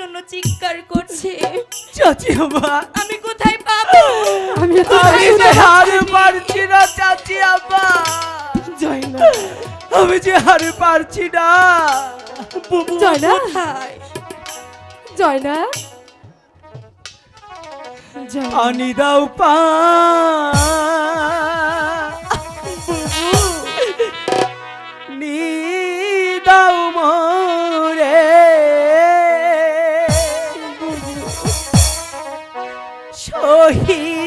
জন্য চিৎকার করছে। চাচি আব্বা আমি কোথায় পাবো? আমি তো হার পারছি না চাচি আব্বা জয় না। আমি যে হার পারছি না। বুবু জয় না। জয় না। আনি দাও পা। সহি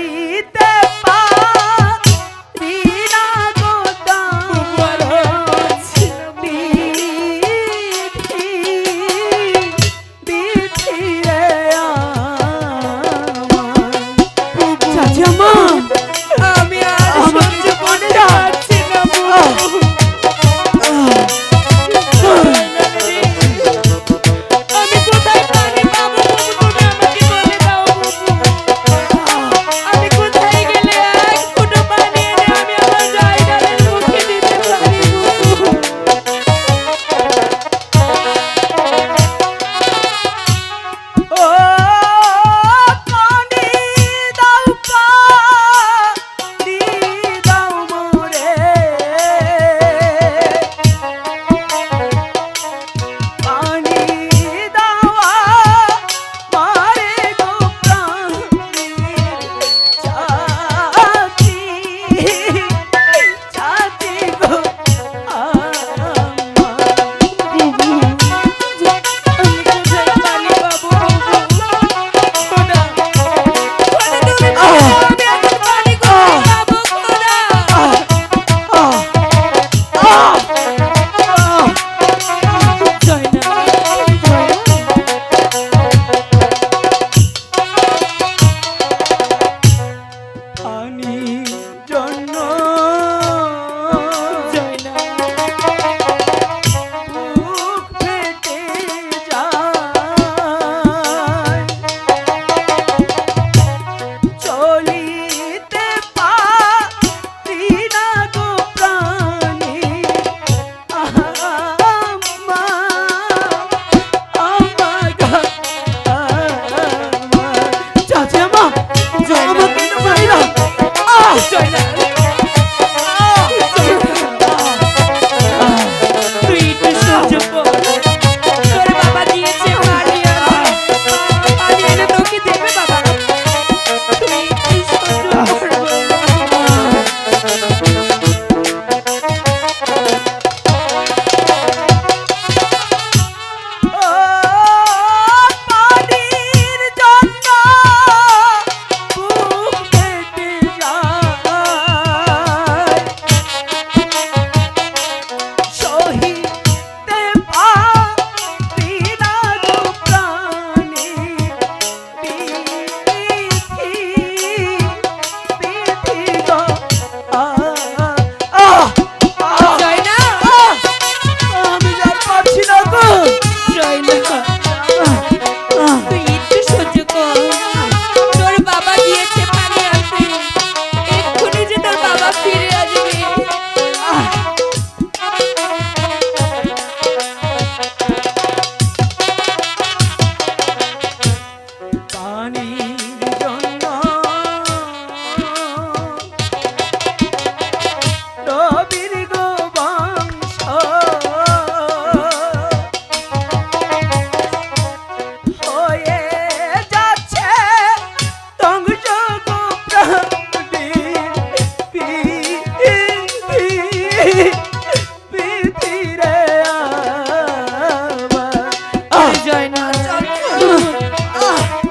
Ah!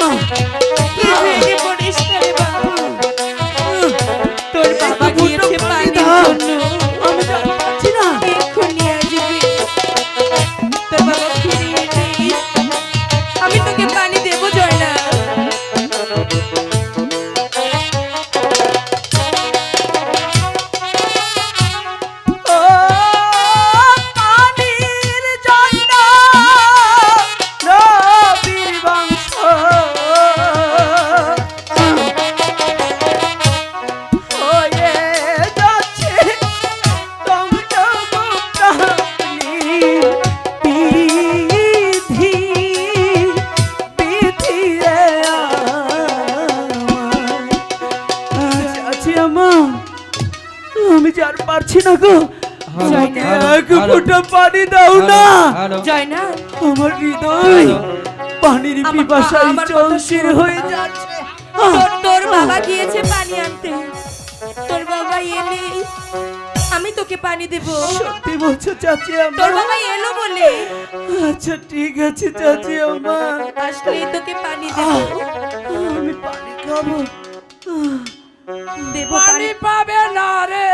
Ah! না গো জয় আমাকে না। এক ফোঁটা পানি দাও না। জয় না। আমার হৃদয় পানির আমার- পিপাসায় আমার চলছিল হয়ে যাচ্ছে। তোর তোর বাবা গিয়েছে পানি আনতে। তোর বাবা এলে আমি তোকে পানি দেব। সত্যি বলছো চাচি তোর বাবা এলো বলে। আচ্ছা ঠিক আছে চাচি আমার। আসলে তোকে পানি দেব। আমি পানি খাব। দেব পানি পানি পাবে না রে।